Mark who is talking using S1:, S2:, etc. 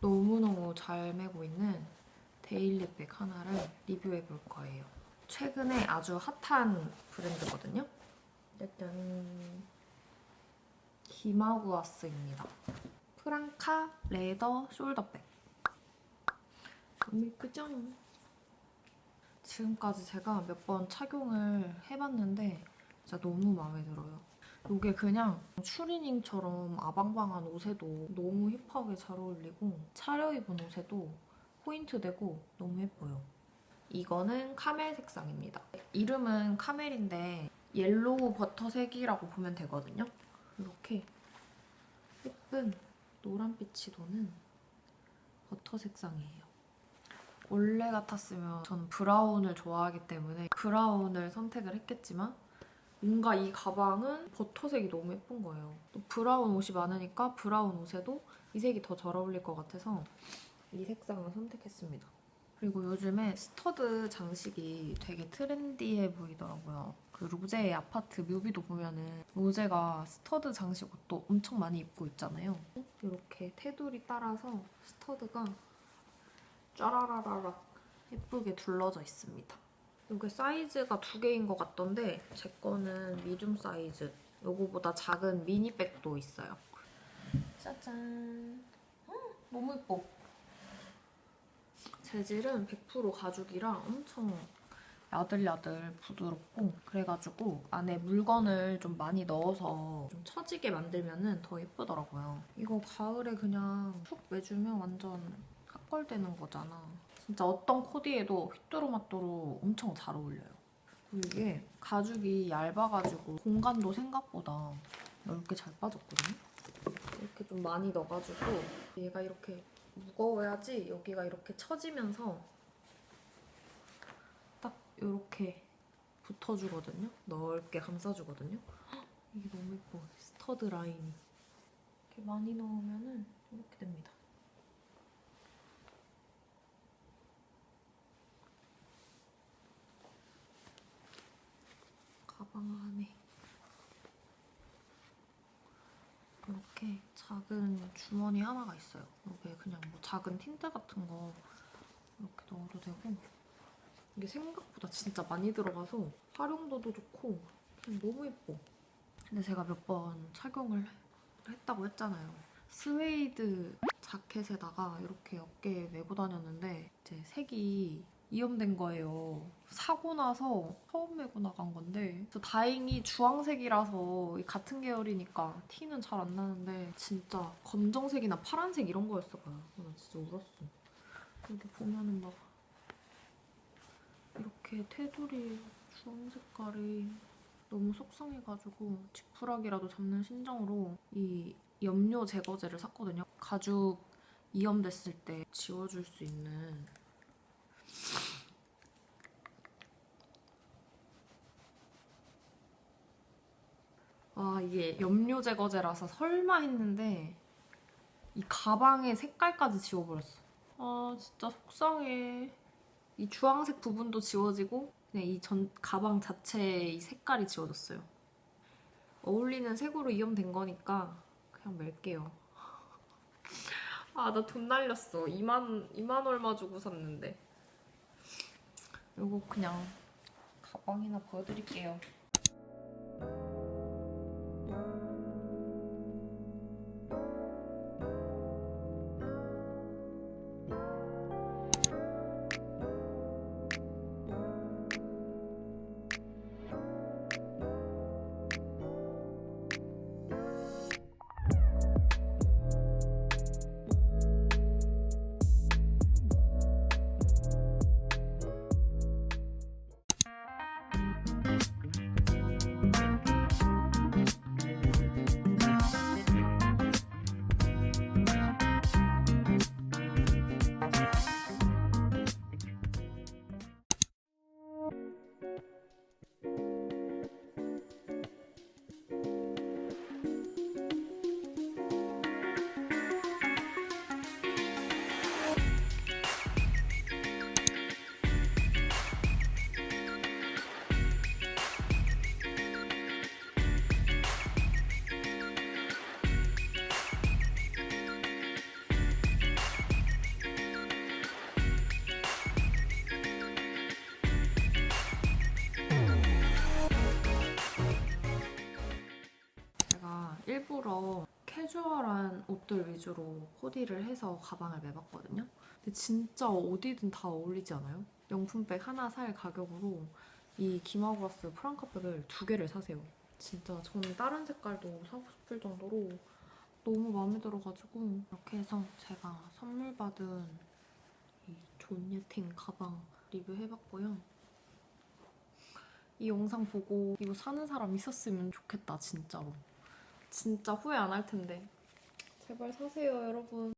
S1: 너무너무 잘 매고 있는 데일리백 하나를 리뷰해 볼 거예요. 최근에 아주 핫한 브랜드거든요. 짠 기마구아스입니다. 프랑카 레더 숄더백. 너무 이쁘죠? 지금까지 제가 몇 번 착용을 해봤는데 진짜 너무 마음에 들어요. 이게 그냥 추리닝처럼 아방방한 옷에도 너무 힙하게 잘 어울리고 차려입은 옷에도 포인트 되고 너무 예뻐요. 이거는 카멜 색상입니다. 이름은 카멜인데 옐로우 버터색이라고 보면 되거든요. 이렇게 예쁜 노란빛이 도는 버터 색상이에요. 원래 같았으면 저는 브라운을 좋아하기 때문에 브라운을 선택을 했겠지만 뭔가 이 가방은 버터색이 너무 예쁜 거예요. 또 브라운 옷이 많으니까 브라운 옷에도 이 색이 더 잘 어울릴 것 같아서 이 색상을 선택했습니다. 그리고 요즘에 스터드 장식이 되게 트렌디해 보이더라고요. 그 로제의 아파트 뮤비도 보면은 로제가 스터드 장식 옷도 엄청 많이 입고 있잖아요. 이렇게 테두리 따라서 스터드가 짜라라라락 예쁘게 둘러져 있습니다. 이게 사이즈가 두 개인 것 같던데 제 거는 미디움 사이즈. 요거보다 작은 미니백도 있어요. 짜잔. 헉, 너무 예뻐. 재질은 100% 가죽이라 엄청 야들야들 부드럽고 그래가지고 안에 물건을 좀 많이 넣어서 좀 처지게 만들면 더 예쁘더라고요. 이거 가을에 그냥 툭 매주면 완전 핫걸되는 거잖아. 진짜 어떤 코디에도 휘뚜루마뚜루 엄청 잘 어울려요. 그리고 이게 가죽이 얇아가지고 공간도 생각보다 넓게 잘 빠졌거든요. 이렇게 좀 많이 넣어가지고 얘가 이렇게 무거워야지 여기가 이렇게 처지면서 딱 이렇게 붙어주거든요. 넓게 감싸주거든요. 헉, 이게 너무 예뻐. 스터드 라인이. 이렇게 많이 넣으면 이렇게 됩니다. 가방 안에 이렇게 작은 주머니 하나가 있어요. 여기에 그냥 뭐 작은 틴트 같은 거 이렇게 넣어도 되고 이게 생각보다 진짜 많이 들어가서 활용도도 좋고 너무 예뻐. 근데 제가 몇 번 착용을 했다고 했잖아요. 스웨이드 자켓에다가 이렇게 어깨에 메고 다녔는데 이제 색이 이염된 거예요. 사고 나서 처음 메고 나간 건데 저 다행히 주황색이라서 같은 계열이니까 티는 잘 안 나는데 진짜 검정색이나 파란색 이런 거였어 봐요. 나 진짜 울었어. 여기 보면은 막 이렇게 테두리 주황 색깔이 너무 속상해가지고 지푸라기라도 잡는 심정으로 이 염료 제거제를 샀거든요. 가죽 이염됐을 때 지워줄 수 있는 아 이게 염료 제거제라서 설마 했는데 이 가방의 색깔까지 지워버렸어. 아 진짜 속상해. 이 주황색 부분도 지워지고 그냥 이 전 가방 자체의 이 색깔이 지워졌어요. 어울리는 색으로 이염된 거니까 그냥 멜게요. 아 나 돈 날렸어. 2만 2만 얼마 주고 샀는데. 요거 그냥 가방이나 보여드릴게요. 일부러 캐주얼한 옷들 위주로 코디를 해서 가방을 매봤거든요. 근데 진짜 어디든 다 어울리지 않아요? 명품백 하나 살 가격으로 이 기마고라스 프랑카백을 두 개를 사세요. 진짜 저는 다른 색깔도 사고 싶을 정도로 너무 마음에 들어가지고 이렇게 해서 제가 선물 받은 이 존예팅 가방 리뷰해봤고요. 이 영상 보고 이거 사는 사람 있었으면 좋겠다 진짜로. 진짜 후회 안 할 텐데. 제발 사세요 여러분.